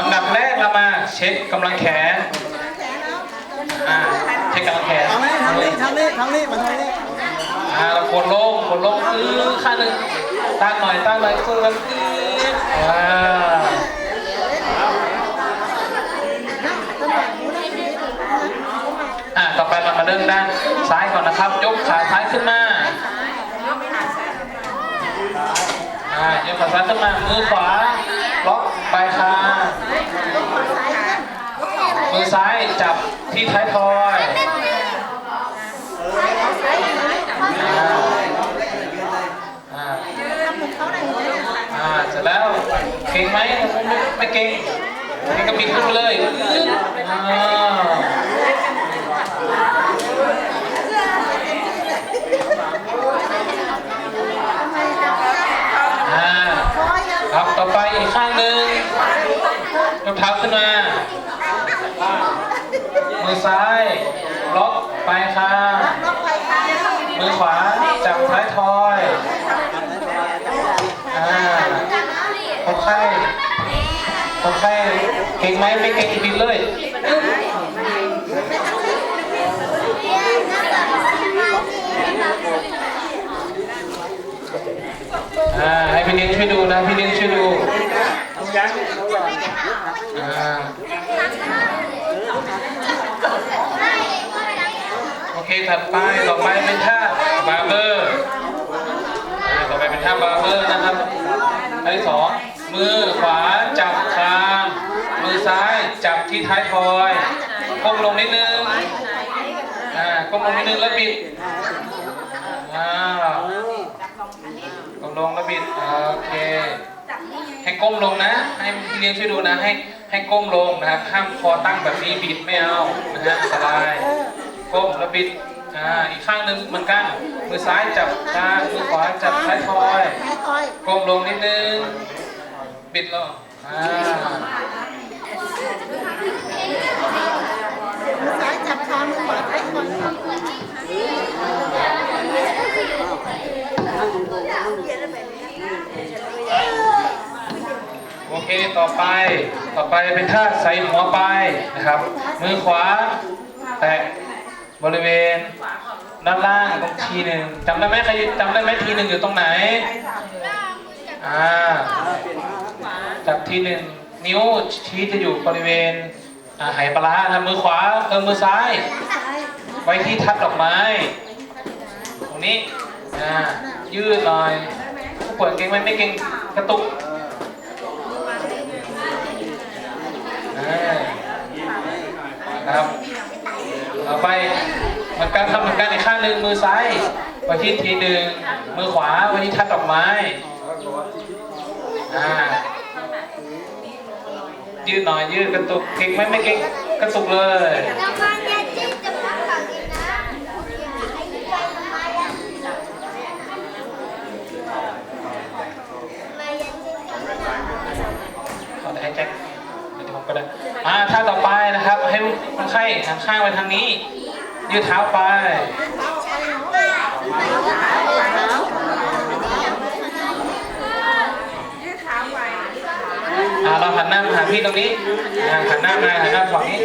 อันดับแรกเรามาเช็คกำลังแขนอ่าเช็คกำลังแขนทางนี้ทางนี้ทางนี้ทางนี้มาทางนี้อ่าเรากดลงกดลงอื้อข้างหนึ่งตั้งหน่อยตั้งหน่อยคือมันอื้ออ่าอ่าต่อไปเรามาเริ่มด้านซ้ายก่อนนะครับ ยกขาซ้ายขึ้นมาอ่ายกขาซ้ายขึ้นมามือขวาล็อกปลายคาง มือซ้ายจับที่ท้ายทอยอ่าอ่าอ่าเสร็จแล้วเก่งไหมไม่ไม่เก่งเก่งก็บิดขึ้นไปเลยอ่าครับต่อไปอีกข้างหนึ่งยกเท้าขึ้นมา มือซ้าย ล็อกปลายคางมือขวาจับท้ายทอยอ่าคนไข้คนไข้เก่งไหมไม่เก่งบิดเลยอ่าให้พี่เลี้ยงช่วยดูนะ พี่เลี้ยงช่วยดูอ่าโอเค ถัดไปต่อไปเป็นท่าบาร์เบอร์อ่าต่อไปเป็นท่าบาร์เบอร์นะครับอันที่สองมือขวาจับคางมือซ้ายจับที่ท้ายทอยก้มลงนิดนึงอ่าก้มลงนิดนึงแล้วบิดอ่าก้มลงแล้วบิดโอเคให้ก้มลงนะ ให้พี่เลี้ยงช่วยดูนะให้ให้ก้มลงนะครับห้ามคอตั้งแบบนี้บิดไม่เอานะฮะอันตรายก้มแล้วบิด อ่าอีกข้างหนึ่งเหมือนกันมือซ้ายจับคางมือขวาจับท้ายทอยก้มลงนิดนึงบิดลงอ่ามือซ้ายจับขามือขวาไหล่คอยโอเคต่อไปต่อไปเป็นท่าใส่หัวไปนะครับ มือขวาแตะ บริเวณด้านล่างตรงทีหนึ่งจำได้ไหมใครจำได้ไหมทีหนึ่งอยู่ตรงไหนอ่าจับทีหนึ่งนิ้วชี้จะอยู่บริเวณอ่าไหปลาร้านะมือขวาเออมือซ้าย ไว้ที่ทัดดอกไม้ ตรงนี้อ่ายืดหน่อยผู้ป่วยเก่งไหมไม่เก่งกระตุกนะครับต่อไป มือนการทำเหมือนกันอีกข้างหนึ่งมือซ้ายไว้ที่ทีหนึ่งมือขวาไว้ที่ทัดดอกไม้อ่ายืดหน่อยยืดกระตุกเก่งไหมไม่เก่งกระตุกเลยเนี่ยจิ้มจะพักก่อนอีกนะไอ้ที่ไปทำไมอะทำไมยังจิ้มจะไม่ได้ขอได้แจ็คเดี๋ยวผมก็ได้อ่าท่าต่อไปนะครับ ให้คนไข้หันข้างไปทางนี้ ยืดเท้าไปอ่าเราหันหน้ามาหาพี่ตรงนี้อ่าหันหน้ามาหันหน้าฝั่งนี้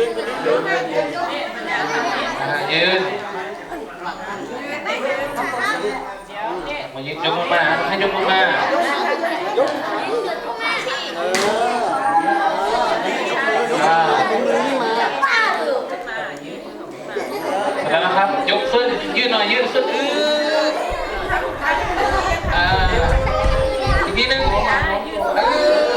อ่ายืนมายืนยกมือมาให้ยกมือมา แล้วนะครับ ยกขึ้น ยืดหน่อยยืดขึ้นอื้ออ่าอีกทีหนึงอื้อ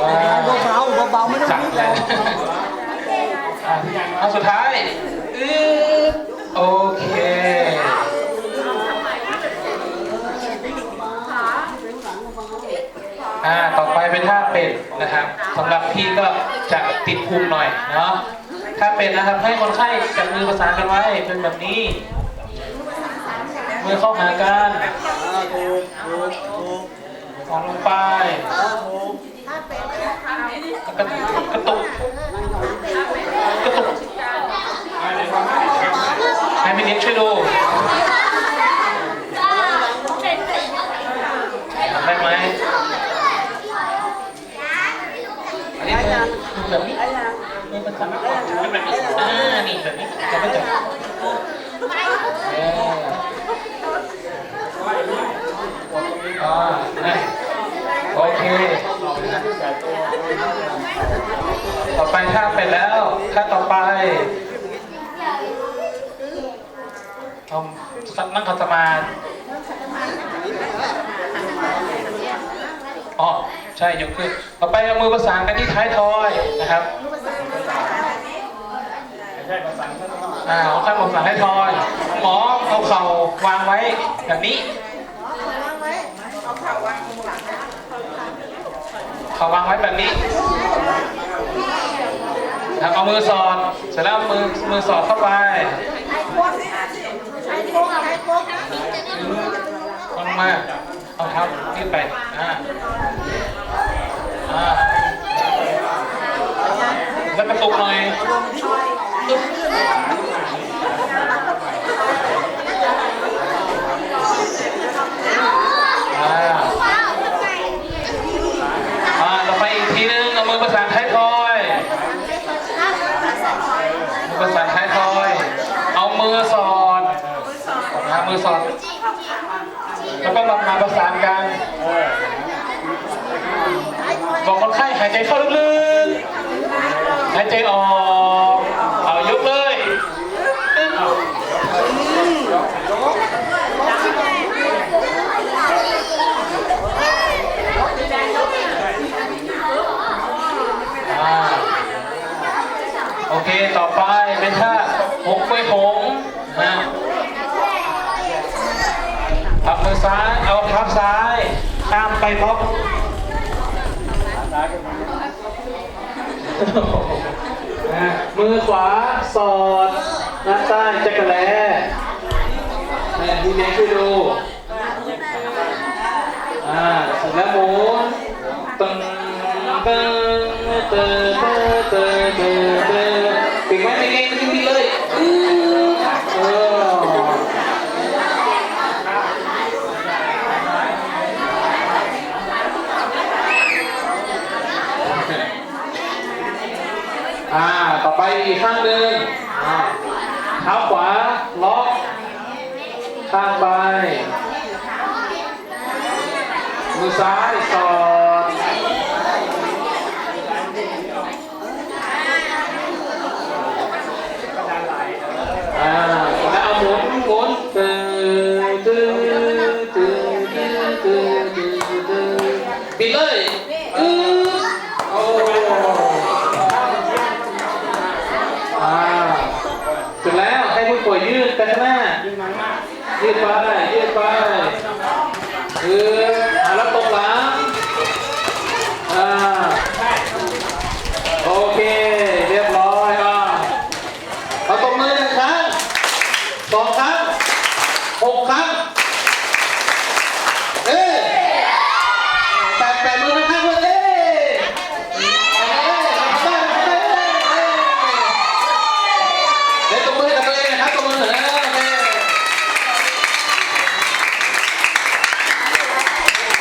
ว้าว เบาๆเบาๆไม่ต้องจัดเลยอะเอาสุดท้ายอื้อโอเคอ่าต่อไปเป็นท่าเป็ดนะครับสำหรับพี่ก็จะติดภูมิหน่อยเนาะ ถ้าเป็นนะครับให้คนไข้จับมือประสานกันไว้เป็นแบบนี้ มือเข้าหากันอ่าถูกถูกถูกของลงไปกระตุกกระตุกกระตุกให้พี่นิดช่วยดูทำได้ไหม แบบนี้จับไม่จับเอออ่านะโอเค ต่อไปท่าเป็นแล้วท่าต่อไปเอานั่งขัดสมาธิอ๋อใช่ยกขึ้นต่อไปเอามือประสานกันที่ท้ายทอยนะครับอ่าเอาข้างประสานท้ายทอยหมอเอาเข่าวางไว้แบบนี้ เขาวางไว้แบบนี้ครับเอามือสอดเสร็จแล้วมือมือสอดเข้าไปลงมาเอาเท้าขึ้นไปอ่าอ่าแล้วกระตุกหน่อยอ่าอ่าต่อไปอีกทีนึงเอามือประสานท้ายทอย มือประสานท้ายทอย เอามือสอด นะมือสอดแล้วก็มามาประสานกันบอกคนไข้หายใจเข้าลึกๆ หายใจออก เอายกเลยอึ๊บอ่า โอเค ต่อไปเป็นท่าหกไปหงนะพับมือซ้าย เอาเท้าซ้าย ข้ามไปบล็อก นะมือขวาสอดหน้าต้านจักรแลเนี่ดีเด็กให้ดูอ่าเสร็จแล้วหมุนตึงตึงตึง ต่อไปอีกข้างหนึ่งอ่าเท้าขวาล็อกข้างไปมือซ้ายสอด ยืดไปยืดไปยืด